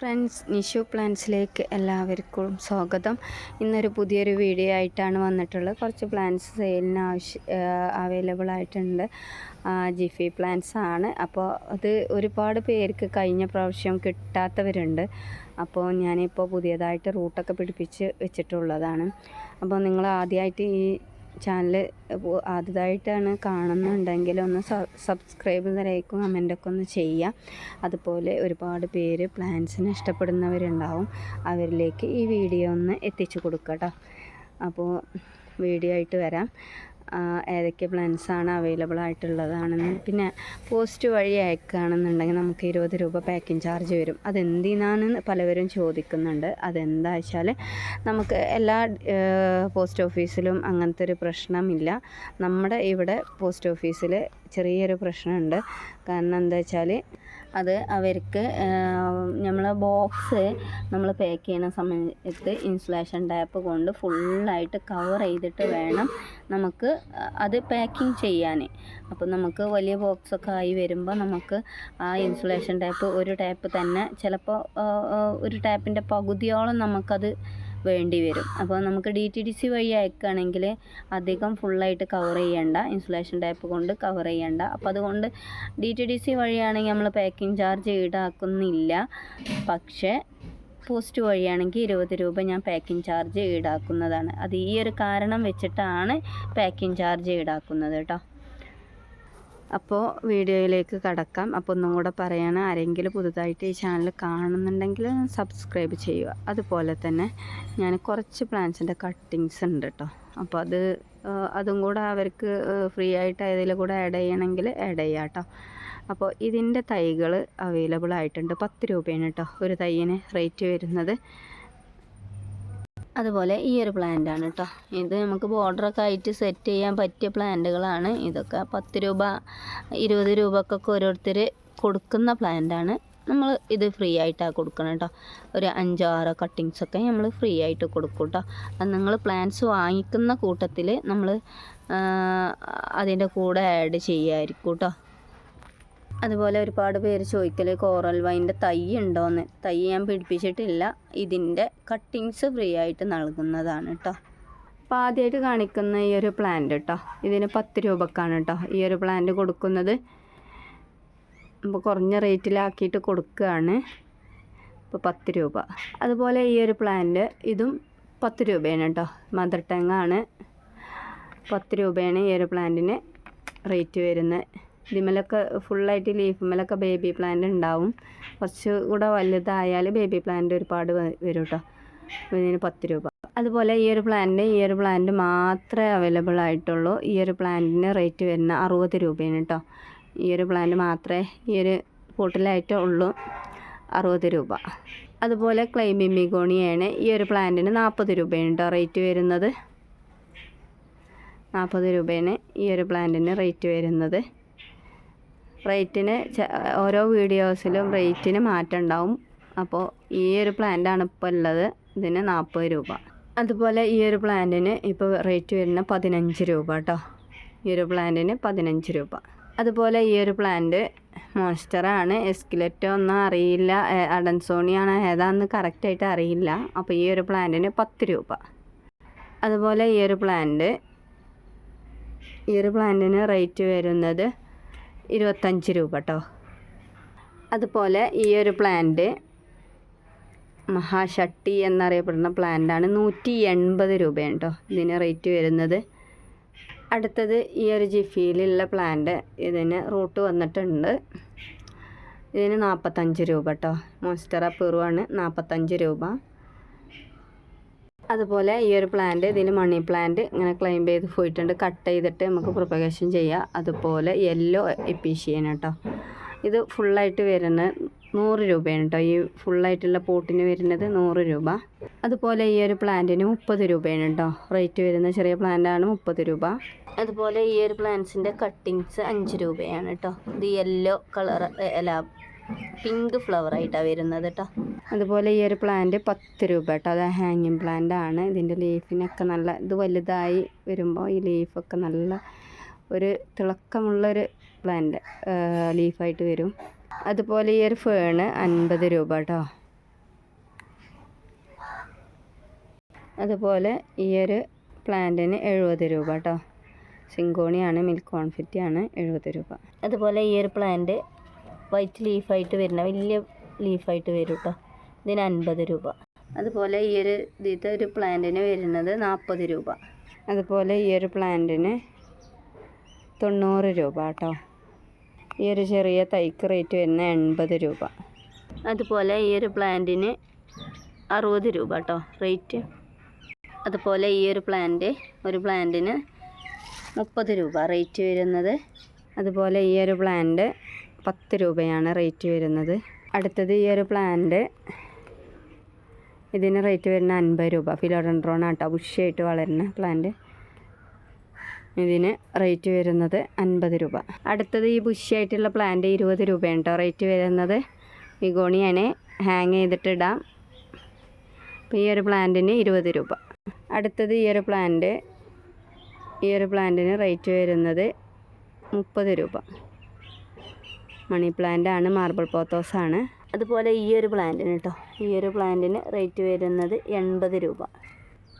Friends Nishu പ്ലാൻസിലേക്ക് എല്ലാവർക്കും സ്വാഗതം. ഇന്നൊരു പുതിയൊരു വീഡിയോ ആയിട്ടാണ് വന്നിട്ടുള്ളത്. കുറച്ച് പ്ലാൻസ് സെയിലിന് ആവശ്യ അവൈലബിൾ ആയിട്ടുണ്ട്. ജിഫി പ്ലാൻസ് ആണ്. അപ്പോൾ അത് ഒരുപാട് പേർക്ക് കഴിഞ്ഞ പ്രാവശ്യം കിട്ടാത്തവരുണ്ട്. അപ്പോൾ ഞാനിപ്പോൾ പുതിയതായിട്ട് റൂട്ടൊക്കെ പിടിപ്പിച്ച് വെച്ചിട്ടുള്ളതാണ്. അപ്പോൾ നിങ്ങൾ ആദ്യമായിട്ട് ഈ ചാനൽ ആദ്യമായിട്ടാണ് കാണുന്നുണ്ടെങ്കിൽ ഒന്ന് സബ്സ്ക്രൈബ് നിരക്കും കമന്റൊക്കെ ഒന്ന് ചെയ്യുക. അതുപോലെ ഒരുപാട് പേര് പ്ലാന്റ്സിനെ ഇഷ്ടപ്പെടുന്നവരുണ്ടാവും. അവരിലേക്ക് ഈ വീഡിയോ ഒന്ന് എത്തിച്ചു കൊടുക്കുക അപ്പോൾ വീഡിയോ ആയിട്ട് വരാം. ഏതൊക്കെ പ്ലാൻസാണ് അവൈലബിൾ ആയിട്ടുള്ളതാണെന്ന്. പിന്നെ പോസ്റ്റ് വഴി അയക്കുകയാണെന്നുണ്ടെങ്കിൽ നമുക്ക് ഇരുപത് രൂപ പാക്കിംഗ് ചാർജ് വരും. അതെന്തിനാണെന്ന് പലവരും ചോദിക്കുന്നുണ്ട്. അതെന്താ വെച്ചാൽ നമുക്ക് എല്ലാ പോസ്റ്റ് ഓഫീസിലും അങ്ങനത്തെ ഒരു പ്രശ്നമില്ല. നമ്മുടെ ഇവിടെ പോസ്റ്റ് ഓഫീസിൽ ചെറിയൊരു പ്രശ്നമുണ്ട്. കാരണം എന്താ വെച്ചാൽ അത് അവർക്ക് നമ്മൾ ബോക്സ് നമ്മൾ പാക്ക് ചെയ്യുന്ന സമയത്ത് ഇൻസുലേഷൻ ടാപ്പ് കൊണ്ട് ഫുള്ളായിട്ട് കവർ ചെയ്തിട്ട് വേണം നമുക്ക് അത് പാക്കിംഗ് ചെയ്യാൻ അപ്പോൾ നമുക്ക് വലിയ ബോക്സൊക്കെ ആയി വരുമ്പോൾ നമുക്ക് ആ ഇൻസുലേഷൻ ടാപ്പ് ഒരു ടാപ്പ് തന്നെ ചിലപ്പോൾ ഒരു ടാപ്പിന്റെ പകുതിയോളം നമുക്കത് വേണ്ടി വരും അപ്പോൾ നമുക്ക് ഡി ടി ഡി സി വഴി അയക്കുകയാണെങ്കിൽ അധികം ഫുള്ളായിട്ട് കവർ ചെയ്യണ്ട ഇൻസുലേഷൻ ടൈപ്പ് കൊണ്ട് കവർ ചെയ്യണ്ട. അപ്പോൾ അതുകൊണ്ട് ഡി ടി ഡി സി വഴിയാണെങ്കിൽ നമ്മൾ പാക്കിംഗ് ചാർജ് ഈടാക്കുന്നില്ല. പക്ഷേ പോസ്റ്റ് വഴിയാണെങ്കിൽ ഇരുപത് രൂപ ഞാൻ പാക്കിംഗ് ചാർജ് ഈടാക്കുന്നതാണ്. അത് ഈ ഒരു കാരണം വെച്ചിട്ടാണ് പാക്കിംഗ് ചാർജ് ഈടാക്കുന്നത് കേട്ടോ. അപ്പോൾ വീഡിയോയിലേക്ക് കടക്കാം. അപ്പോൾ ഒന്നും കൂടെ പറയണം. ആരെങ്കിലും പുതുതായിട്ട് ഈ ചാനൽ കാണുന്നുണ്ടെങ്കിൽ സബ്സ്ക്രൈബ് ചെയ്യുക. അതുപോലെ തന്നെ ഞാൻ കുറച്ച് പ്ലാന്റ്സിന്റെ കട്ടിങ്സ് ഉണ്ട് കേട്ടോ അപ്പോൾ അത് അതും കൂടെ അവർക്ക് ഫ്രീ ആയിട്ട് അതിൽ കൂടെ ആഡ് ചെയ്യണമെങ്കിൽ ആഡ് ചെയ്യാം കേട്ടോ അപ്പോൾ ഇതിന്റെ തൈകൾ അവൈലബിൾ ആയിട്ടുണ്ട്. പത്ത് രൂപയാണ് കേട്ടോ ഒരു തൈയിന് റേറ്റ് വരുന്നത്. അതുപോലെ ഈ ഒരു പ്ലാന്റ് ആണ് കേട്ടോ ഇത് നമുക്ക് ബോർഡറൊക്കെ ആയിട്ട് സെറ്റ് ചെയ്യാൻ പറ്റിയ പ്ലാന്റുകളാണ് ഇതൊക്കെ പത്ത് രൂപ ഇരുപത് രൂപക്കൊക്കെ ഓരോരുത്തർ കൊടുക്കുന്ന പ്ലാന്റ് ആണ്. നമ്മൾ ഇത് ഫ്രീ ആയിട്ടാണ് കൊടുക്കണം കേട്ടോ ഒരു അഞ്ചോ ആറോ കട്ടിങ്സ് ഒക്കെ നമ്മൾ ഫ്രീ ആയിട്ട് കൊടുക്കും കേട്ടോ അത് നിങ്ങൾ പ്ലാന്റ്സ് വാങ്ങിക്കുന്ന കൂട്ടത്തിൽ നമ്മൾ അതിന്റെ കൂടെ ആഡ് ചെയ്യുമായിരിക്കും കേട്ടോ അതുപോലെ ഒരുപാട് പേര് ചോദിക്കൽ കോറൽ വൈന്റെ തൈ ഉണ്ടോയെന്ന് തൈ ഞാൻ പിടിപ്പിച്ചിട്ടില്ല. ഇതിന്റെ കട്ടിങ്സ് ഫ്രീ ആയിട്ട് നൽകുന്നതാണ് കേട്ടോ അപ്പോൾ ആദ്യമായിട്ട് കാണിക്കുന്ന ഈ ഒരു പ്ലാന്റ് കേട്ടോ ഇതിന് പത്ത് രൂപക്കാണ് കേട്ടോ ഈ ഒരു പ്ലാന്റ് കൊടുക്കുന്നത്. അപ്പോൾ കുറഞ്ഞ റേറ്റിലാക്കിയിട്ട് കൊടുക്കുകയാണ് ഇപ്പോൾ പത്ത് രൂപ. അതുപോലെ ഈ ഒരു പ്ലാന്റ് ഇതും പത്ത് രൂപയാണ് കേട്ടോ മദർ ടെങ്ങാണ്. പത്ത് രൂപയാണ് ഈ ഒരു പ്ലാന്റിന് റേറ്റ് വരുന്നത്. ഇതിമേലൊക്കെ ഫുള്ളായിട്ട് ലീഫുമേലൊക്കെ ബേബി പ്ലാന്റ് ഉണ്ടാവും കുറച്ച് കൂടെ വലുതായാൽ ബേബി പ്ലാന്റ് ഒരുപാട് വരും കേട്ടോ ഇതിന് പത്ത് രൂപ. അതുപോലെ ഈ ഒരു പ്ലാന്റ് ഈ ഒരു പ്ലാന്റ് മാത്രമേ അവൈലബിൾ ആയിട്ടുള്ളൂ. ഈ ഒരു പ്ലാന്റിന് റേറ്റ് വരുന്ന അറുപത് രൂപയാണ് കേട്ടോ ഈ ഒരു പ്ലാന്റ് മാത്രമേ ഈ ഒരു പോട്ടിലായിട്ട് ഉള്ളൂ. അറുപത് രൂപ. അതുപോലെ ക്ലൈമിമിഗോണിയാണ് ഈ ഒരു പ്ലാന്റിന് നാൽപ്പത് രൂപയാണ് കേട്ടോ റേറ്റ് വരുന്നത്. നാൽപ്പത് രൂപയാണ് ഈ ഒരു പ്ലാന്റിന് റേറ്റ് വരുന്നത്. റേറ്റിന് ഓരോ വീഡിയോസിലും റേറ്റിന് മാറ്റം ഉണ്ടാവും അപ്പോൾ ഈ ഒരു പ്ലാന്റാണ് ഇപ്പോൾ ഉള്ളത്. ഇതിന് നാൽപ്പത് രൂപ. അതുപോലെ ഈ ഒരു പ്ലാന്റിന് ഇപ്പോൾ റേറ്റ് വരുന്ന പതിനഞ്ച് രൂപ കേട്ടോ. ഈ ഒരു പ്ലാന്റിന് പതിനഞ്ച് രൂപ. അതുപോലെ ഈ ഒരു പ്ലാന്റ് മോൺസ്റ്ററാണ് എസ്കിലറ്റോ ഒന്നും അറിയില്ല. അഡൻസോണിയാണ് ഏതാണെന്ന് കറക്റ്റായിട്ട് അറിയില്ല. അപ്പോൾ ഈ ഒരു പ്ലാന്റിന് പത്ത് രൂപ. അതുപോലെ ഈ ഒരു പ്ലാന്റ് ഈ ഒരു പ്ലാന്റിന് റേറ്റ് വരുന്നത് ഇരുപത്തഞ്ച് രൂപ കേട്ടോ അതുപോലെ ഈ ഒരു പ്ലാന്റ് മഹാഷട്ടി എന്നറിയപ്പെടുന്ന പ്ലാന്റാണ് നൂറ്റി എൺപത് രൂപയാണ് കേട്ടോ ഇതിന് റേറ്റ് വരുന്നത്. അടുത്തത് ഈ ഒരു ജിഫിയിലുള്ള പ്ലാന്റ് ഇതിന് റൂട്ട് വന്നിട്ടുണ്ട്. ഇതിന് നാൽപ്പത്തഞ്ച് രൂപ കേട്ടോ മോൺസ്റ്ററ പെറുവാണ് നാൽപ്പത്തഞ്ച് രൂപ. അതുപോലെ ഈ ഒരു പ്ലാന്റ് ഇതിന് മണി പ്ലാന്റ് ഇങ്ങനെ ക്ലെയിം ചെയ്ത് പോയിട്ടുണ്ട്. കട്ട് ചെയ്തിട്ട് നമുക്ക് പ്രൊപ്പഗേഷൻ ചെയ്യാം. അതുപോലെ യെല്ലോ എപ്പീഷ്യൻ കേട്ടോ ഇത് ഫുള്ളായിട്ട് വരുന്നത് നൂറ് രൂപയാണ് കേട്ടോ ഈ ഫുള്ളായിട്ടുള്ള പോട്ടിന് വരുന്നത് നൂറ് രൂപ. അതുപോലെ ഈ ഒരു പ്ലാന്റിന് മുപ്പത് രൂപയാണ് കേട്ടോ റേറ്റ് വരുന്ന ചെറിയ പ്ലാന്റാണ് മുപ്പത് രൂപ. അതുപോലെ ഈ ഒരു പ്ലാന്റ്സിന്റെ കട്ടിങ്സ് അഞ്ച് രൂപയാണ് കേട്ടോ ഇത് യെല്ലോ കളർ അല്ല പിങ്ക് ഫ്ലവർ ആയിട്ടാണ് വരുന്നത് കേട്ടോ അതുപോലെ ഈ ഒരു പ്ലാന്റ് പത്ത് രൂപ കേട്ടോ അത് ഹാങ്ങിങ് പ്ലാന്റ് ആണ്. ഇതിന്റെ ലീഫിനൊക്കെ നല്ല ഇത് വലുതായി വരുമ്പോൾ ഈ ലീഫൊക്കെ നല്ല ഒരു തിളക്കമുള്ളൊരു പ്ലാന്റ് ലീഫായിട്ട് വരും. അതുപോലെ ഈ ഒരു ഫേണ് അൻപത് രൂപ കേട്ടോ അതുപോലെ ഈ ഒരു പ്ലാന്റിന് എഴുപത് രൂപ കേട്ടോ സിങ്കോണിയാണ് മിൽക്ക് കോൺഫിറ്റിയാണ് എഴുപത് രൂപ. അതുപോലെ ഈ ഒരു പ്ലാന്റ് വൈറ്റ് ലീഫായിട്ട് വരുന്ന വലിയ ലീഫായിട്ട് വരും കേട്ടോ ഇതിന് അൻപത് രൂപ. അതുപോലെ ഈ ഒരു ഇതിത്തെ ഒരു പ്ലാന്റിന് വരുന്നത് നാൽപ്പത് രൂപ. അതുപോലെ ഈ ഒരു പ്ലാന്റിന് തൊണ്ണൂറ് രൂപ കേട്ടോ ഈ ഒരു ചെറിയ തൈക്ക് റേറ്റ് വരുന്ന എൺപത് രൂപ. അതുപോലെ ഈ ഒരു പ്ലാന്റിന് അറുപത് രൂപ കേട്ടോ റേറ്റ്. അതുപോലെ ഈ ഒരു പ്ലാന്റ് ഒരു പ്ലാന്റിന് മുപ്പത് രൂപ റേറ്റ് വരുന്നത്. അതുപോലെ ഈ ഒരു പ്ലാന്റ് പത്ത് രൂപയാണ് റേറ്റ് വരുന്നത്. അടുത്തത് ഈ ഒരു പ്ലാന്റ് ഇതിന് റേറ്റ് വരുന്ന അൻപത് രൂപ. ഫിലോഡൻഡ്രോൺ ആട്ടോ ബുഷിയായിട്ട് വളരുന്ന പ്ലാന്റ് ഇതിന് റേറ്റ് വരുന്നത് അൻപത് രൂപ. അടുത്തത് ഈ ബുഷിയായിട്ടുള്ള പ്ലാന്റ് ഇരുപത് രൂപയാണ് കേട്ടോ റേറ്റ് വരുന്നത്. വിഗോണിയാണ് ഹാങ് ചെയ്തിട്ടിടാം. അപ്പോൾ ഈ ഒരു പ്ലാന്റിന് ഇരുപത് രൂപ. അടുത്തത് ഈ ഒരു പ്ലാന്റ് ഈ ഒരു പ്ലാന്റിന് റേറ്റ് വരുന്നത് മുപ്പത് രൂപ. മണി പ്ലാന്റ് ആണ് മാർബിൾ പോത്തോസ് ആണ്. അതുപോലെ ഈ ഒരു പ്ലാന്റിന് കേട്ടോ ഈ ഒരു പ്ലാന്റിന് റേറ്റ് വരുന്നത് എൺപത് രൂപ.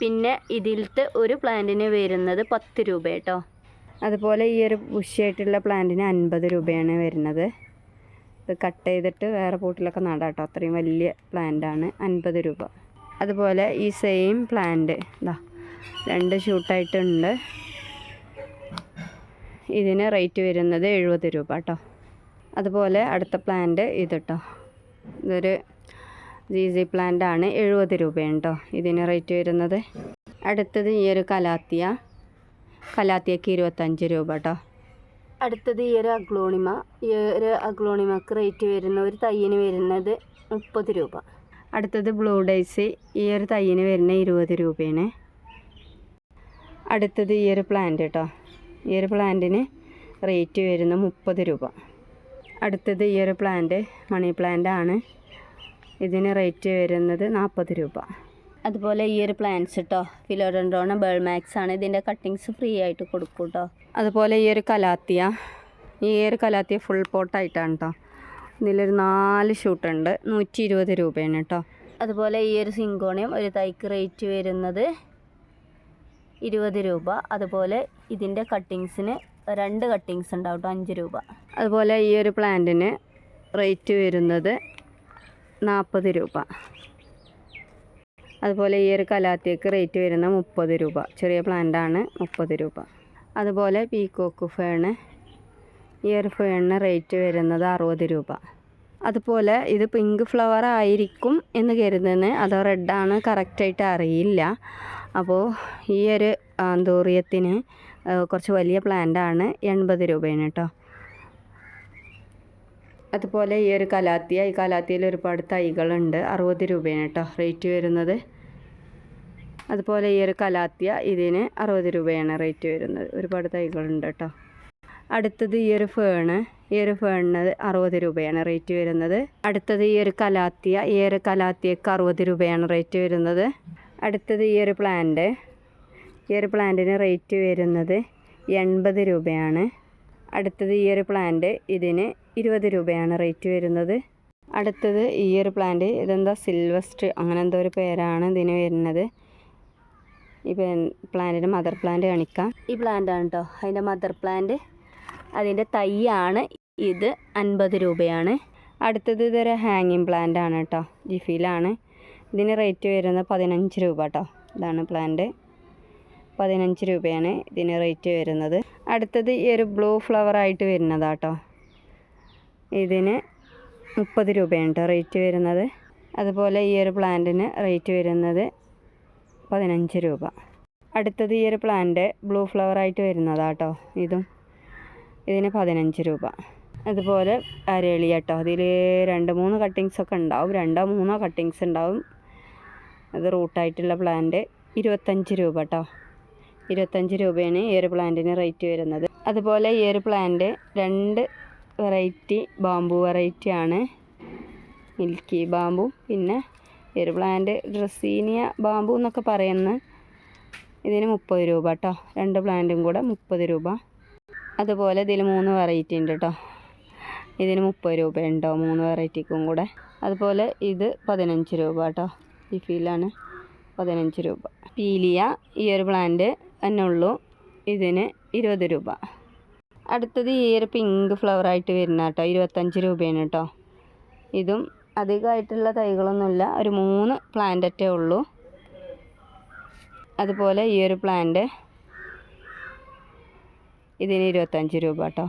പിന്നെ ഇതിലത്തെ ഒരു പ്ലാന്റിന് വരുന്നത് പത്ത് രൂപ കേട്ടോ അതുപോലെ ഈ ഒരു ബുഷിയായിട്ടുള്ള പ്ലാന്റിന് അൻപത് രൂപയാണ് വരുന്നത്. ഇത് കട്ട് ചെയ്തിട്ട് വേറെ പൂട്ടിലൊക്കെ നടാം കേട്ടോ അത്രയും വലിയ പ്ലാന്റാണ് അൻപത് രൂപ. അതുപോലെ ഈ സെയിം പ്ലാന്റ് ഇതാ രണ്ട് ഷൂട്ടായിട്ടുണ്ട് ഇതിന് റേറ്റ് വരുന്നത് എഴുപത് രൂപ കേട്ടോ അതുപോലെ അടുത്ത പ്ലാന്റ് ഇത് കേട്ടോ ഇതൊരു ജി ജി പ്ലാന്റ് ആണ്. എഴുപത് രൂപയാണ് കേട്ടോ ഇതിന് റേറ്റ് വരുന്നത്. അടുത്തത് ഈ ഒരു കലാത്തിയ. കലാത്തിയക്ക് ഇരുപത്തഞ്ച് രൂപ കേട്ടോ അടുത്തത് ഈ ഒരു അഗ്ലോണിമ. ഈ ഒരു അഗ്ലോണിമക്ക് റേറ്റ് വരുന്ന ഒരു തയ്യന് വരുന്നത് മുപ്പത് രൂപ. അടുത്തത് ബ്ലൂ ഡൈസ്. ഈ ഒരു തയ്യന് വരുന്ന ഇരുപത് രൂപയാണ്. അടുത്തത് ഈ ഒരു പ്ലാന്റ് കേട്ടോ ഈ ഒരു പ്ലാന്റിന് റേറ്റ് വരുന്ന മുപ്പത് രൂപ. അടുത്തത് ഈ ഒരു പ്ലാന്റ് മണി പ്ലാന്റ് ആണ്. ഇതിന് റേറ്റ് വരുന്നത് നാൽപ്പത് രൂപ. അതുപോലെ ഈ ഒരു പ്ലാന്റ്സ് കേട്ടോ ഫിലോഡൻഡ്രോണ ബേൾമാക്സ് ആണ് ഇതിന്റെ കട്ടിങ്സ് ഫ്രീ ആയിട്ട് കൊടുക്കും കേട്ടോ അതുപോലെ ഈ ഒരു കലാത്തിയ ഈ ഒരു കലാത്തിയ ഫുൾ പോട്ടായിട്ടാണ് കേട്ടോ ഇതിലൊരു നാല് ഷൂട്ടുണ്ട് നൂറ്റി ഇരുപത് രൂപയാണ് കേട്ടോ അതുപോലെ ഈ ഒരു സിങ്കോണിയം ഒരു തൈക്ക് റേറ്റ് വരുന്നത് ഇരുപത് രൂപ. അതുപോലെ ഇതിന്റെ കട്ടിങ്സിന് രണ്ട് കട്ടിങ്സ് ഉണ്ടാവും അഞ്ച് രൂപ. അതുപോലെ ഈ ഒരു പ്ലാന്റിന് റേറ്റ് വരുന്നത് നാൽപ്പത് രൂപ. അതുപോലെ ഈ ഒരു കലാത്തിയക്ക് റേറ്റ് വരുന്നത് മുപ്പത് രൂപ. ചെറിയ പ്ലാന്റാണ് മുപ്പത് രൂപ. അതുപോലെ പീക്കോക്ക് ഫേണ് ഈ ഒരു ഫേണിന് റേറ്റ് വരുന്നത് അറുപത് രൂപ. അതുപോലെ ഇത് പിങ്ക് ഫ്ലവർ ആയിരിക്കും എന്ന് കരുതുന്നത് അതോ റെഡാണ് കറക്റ്റായിട്ട് അറിയില്ല. അപ്പോൾ ഈ ഒരു ആന്തോറിയത്തിന് കുറച്ച് വലിയ പ്ലാന്റാണ് എൺപത് രൂപയാണ് കേട്ടോ അതുപോലെ ഈ ഒരു കലാത്തിയ ഈ കലാത്തിയിൽ ഒരുപാട് തൈകളുണ്ട്. അറുപത് രൂപയാണ് കേട്ടോ റേറ്റ് വരുന്നത്. അതുപോലെ ഈ ഒരു കലാത്തിയ ഇതിന് അറുപത് രൂപയാണ് റേറ്റ് വരുന്നത്. ഒരുപാട് തൈകളുണ്ട് കേട്ടോ അടുത്തത് ഈ ഒരു ഫേണ് ഈ ഒരു ഫേണിന് അറുപത് രൂപയാണ് റേറ്റ് വരുന്നത്. അടുത്തത് ഈ ഒരു കലാത്തിയ ഈ ഒരു കലാത്തിയക്ക് അറുപത് രൂപയാണ് റേറ്റ് വരുന്നത്. അടുത്തത് ഈ ഒരു പ്ലാന്റ് ഈ ഒരു പ്ലാന്റിന് റേറ്റ് വരുന്നത് എൺപത് രൂപയാണ്. അടുത്തത് ഈ ഒരു പ്ലാന്റ് ഇതിന് ഇരുപത് രൂപയാണ് റേറ്റ് വരുന്നത്. അടുത്തത് ഈ ഒരു പ്ലാന്റ് ഇതെന്താ? സിൽവസ്റ്റ് അങ്ങനെ എന്തോ ഒരു പേരാണ് ഇതിന് വരുന്നത്. ഈ പ്ലാന്റിന്റെ മദർ പ്ലാന്റ് കാണിക്കാം. ഈ പ്ലാന്റാണ് കേട്ടോ അതിന്റെ മദർ പ്ലാന്റ്. അതിന്റെ തൈയാണ് ഇത് അൻപത് രൂപയാണ്. അടുത്തത് ഇതൊരു ഹാങ്ങിങ് പ്ലാന്റ് ആണ് കേട്ടോ ജിഫിയിലാണ് ഇതിന് റേറ്റ് വരുന്നത് പതിനഞ്ച് രൂപ കേട്ടോ ഇതാണ് പ്ലാന്റ്. പതിനഞ്ച് രൂപയാണ് ഇതിന് റേറ്റ് വരുന്നത്. അടുത്തത് ഈ ഒരു ബ്ലൂ ഫ്ലവർ ആയിട്ട് വരുന്നതാട്ടോ. ഇതിന് മുപ്പത് രൂപയാണ് കേട്ടോ റേറ്റ് വരുന്നത്. അതുപോലെ ഈ ഒരു പ്ലാന്റിന് റേറ്റ് വരുന്നത് പതിനഞ്ച് രൂപ. അടുത്തത് ഈ ഒരു പ്ലാന്റ് ബ്ലൂ ഫ്ലവർ ആയിട്ട് വരുന്നതാട്ടോ. ഇതും ഇതിന് പതിനഞ്ച് രൂപ. അതുപോലെ അരളി കേട്ടോ അതിൽ രണ്ട് മൂന്ന് കട്ടിങ്സ് ഒക്കെ ഉണ്ടാവും. രണ്ടോ മൂന്നോ കട്ടിങ്സ് ഉണ്ടാവും. അത് റൂട്ടായിട്ടുള്ള പ്ലാന്റ് ഇരുപത്തഞ്ച് രൂപ കേട്ടോ ഇരുപത്തഞ്ച് രൂപയാണ് ഈ ഒരു പ്ലാന്റിന് റേറ്റ് വരുന്നത്. അതുപോലെ ഈ ഒരു പ്ലാന്റ് രണ്ട് വെറൈറ്റി ബാമ്പു വെറൈറ്റി ആണ്. മിൽക്കി ബാമ്പു പിന്നെ ഈ ഒരു പ്ലാന്റ് ഡ്രസീനിയ ബാമ്പു എന്നൊക്കെ പറയുന്ന ഇതിന് മുപ്പത് രൂപ കേട്ടോ രണ്ട് പ്ലാന്റും കൂടെ മുപ്പത് രൂപ. അതുപോലെ ഇതിൽ മൂന്ന് വെറൈറ്റി ഉണ്ട് കേട്ടോ ഇതിന് മുപ്പത് രൂപ ഉണ്ടോ മൂന്ന് വെറൈറ്റിക്കും കൂടെ. അതുപോലെ ഇത് പതിനഞ്ച് രൂപ കേട്ടോ ഈ ഫീലാണ് പതിനഞ്ച് രൂപ. പീലിയ ഈ ഒരു പ്ലാന്റ് തന്നെ ഉള്ളൂ. ഇതിന് ഇരുപത് രൂപ. അടുത്തത് ഈ ഒരു പിങ്ക് ഫ്ലവറായിട്ട് വരുന്ന കേട്ടോ. ഇരുപത്തഞ്ച് രൂപയാണ് കേട്ടോ. ഇതും അധികമായിട്ടുള്ള തൈകളൊന്നുമില്ല. ഒരു മൂന്ന് പ്ലാന്ററ്റേ ഉള്ളൂ. അതുപോലെ ഈ ഒരു പ്ലാന്റ് ഇതിന് ഇരുപത്തഞ്ച് രൂപ കേട്ടോ.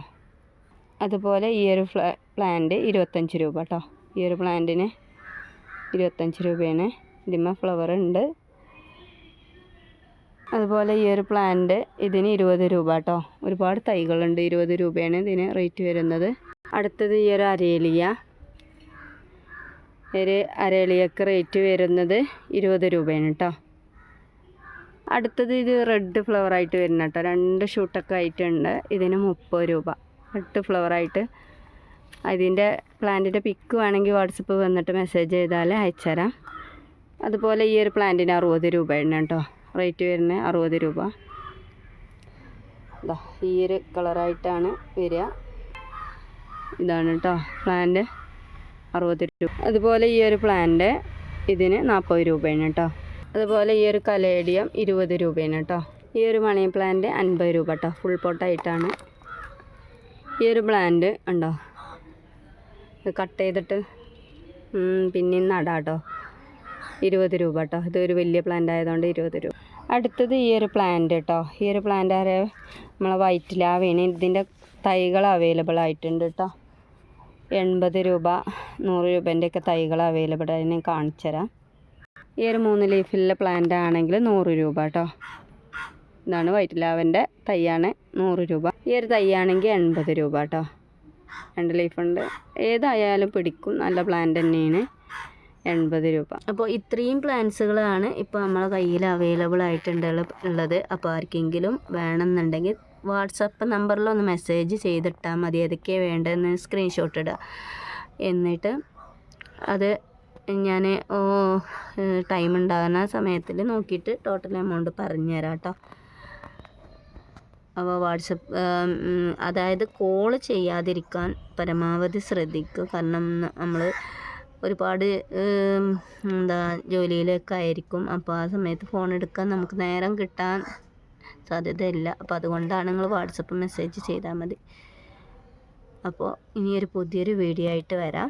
അതുപോലെ ഈ ഒരു ഫ്ല പ്ലാന്റ് ഇരുപത്തഞ്ച് രൂപ കേട്ടോ. ഈ ഒരു പ്ലാന്റിന് ഇരുപത്തഞ്ച് രൂപയാണ്. ഇതിന്മേ ഫ്ലവർ ഉണ്ട്. അതുപോലെ ഈ ഒരു പ്ലാന്റ് ഇതിന് ഇരുപത് രൂപ കേട്ടോ ഒരുപാട് തൈകളുണ്ട് ഇരുപത് രൂപയാണ് ഇതിന് റേറ്റ് വരുന്നത്. അടുത്തത് ഈ ഒരു അരേലിയ. ഒരു അരേലിയക്ക് റേറ്റ് വരുന്നത് ഇരുപത് രൂപയാണ് കേട്ടോ അടുത്തത് ഇത് റെഡ് ഫ്ലവറായിട്ട് വരുന്ന കേട്ടോ രണ്ട് ഷൂട്ടൊക്കെ ആയിട്ടുണ്ട്. ഇതിന് മുപ്പത് രൂപ. റെഡ് ഫ്ലവറായിട്ട് അതിന്റെ പ്ലാന്റിന്റെ പിക്ക് വേണമെങ്കിൽ വാട്സപ്പ് വന്നിട്ട് മെസ്സേജ് ചെയ്താൽ അയച്ചുതരാം. അതുപോലെ ഈ ഒരു പ്ലാന്റിന് അറുപത് രൂപയാണ് കേട്ടോ റേറ്റ് വരുന്നത് അറുപത് രൂപ. ഈ ഒരു കളറായിട്ടാണ് വരിക. ഇതാണ് കേട്ടോ പ്ലാന്റ്. അറുപത് രൂപ. അതുപോലെ ഈ ഒരു പ്ലാന്റ് ഇതിന് നാൽപ്പത് രൂപയാണ് കേട്ടോ അതുപോലെ ഈ ഒരു കലേഡിയം ഇരുപത് രൂപയാണ് കേട്ടോ ഈ ഒരു മണി പ്ലാന്റ് അൻപത് രൂപ കേട്ടോ ഫുൾ പോട്ടായിട്ടാണ്. ഈ ഒരു പ്ലാന്റ് ഉണ്ടോ? ഇത് കട്ട് ചെയ്തിട്ട് പിന്നെ നടാം കേട്ടോ ഇരുപത് രൂപ കേട്ടോ ഇതൊരു വലിയ പ്ലാന്റ് ആയതുകൊണ്ട് ഇരുപത് രൂപ. അടുത്തത് ഈ ഒരു പ്ലാന്റ് കേട്ടോ ഈ ഒരു പ്ലാന്റ് ആരെ നമ്മളെ വൈറ്റ് ലാവയാണ് ഇതിന്റെ തൈകൾ അവൈലബിൾ ആയിട്ടുണ്ട് കേട്ടോ എൺപത് രൂപ നൂറ് രൂപേന്റെ ഒക്കെ തൈകൾ അവൈലബിൾ ആയി. ഞാൻ കാണിച്ചു തരാം. ഈ ഒരു മൂന്ന് ലീഫിലെ പ്ലാന്റ് ആണെങ്കിൽ നൂറ് രൂപ കേട്ടോ ഇതാണ് വൈറ്റ് ലാവന്റെ തൈയാണ് നൂറ് രൂപ. ഈ ഒരു തൈയാണെങ്കിൽ എൺപത് രൂപ കേട്ടോ രണ്ട് ലീഫുണ്ട് ഏതായാലും പിടിക്കും. നല്ല പ്ലാന്റ് തന്നെയാണ്. എൺപത് രൂപ. അപ്പോൾ ഇത്രയും പ്ലാൻസുകളാണ് ഇപ്പോൾ നമ്മളെ കയ്യിൽ അവൈലബിൾ ആയിട്ടുണ്ട് ഉള്ളത്. അപ്പോൾ ആർക്കെങ്കിലും വേണമെന്നുണ്ടെങ്കിൽ വാട്സപ്പ് നമ്പറിലൊന്ന് മെസ്സേജ് ചെയ്തിട്ടാൽ മതി. ഏതൊക്കെയാണ് വേണ്ടതെന്ന് സ്ക്രീൻഷോട്ട് ഇടുക എന്നിട്ട് അത് ഞാൻ ടൈം ഉണ്ടാകുന്ന സമയത്തിൽ നോക്കിയിട്ട് ടോട്ടൽ എമൗണ്ട് പറഞ്ഞു തരാം കേട്ടോ അപ്പോൾ വാട്സപ്പ് അതായത് കോൾ ചെയ്യാതിരിക്കാൻ പരമാവധി ശ്രദ്ധിക്കുക. കാരണം നമ്മൾ ഒരുപാട് എന്താ ജോലിയിലൊക്കെ ആയിരിക്കും. അപ്പോൾ ആ സമയത്ത് ഫോൺ എടുക്കാൻ നമുക്ക് നേരം കിട്ടാൻ സാധ്യതയില്ല. അപ്പോൾ അതുകൊണ്ടാണ് നിങ്ങൾ വാട്സപ്പ് മെസ്സേജ് ചെയ്താൽ മതി. അപ്പോൾ ഇനിയൊരു പുതിയൊരു വീഡിയോ ആയിട്ട് വരാം.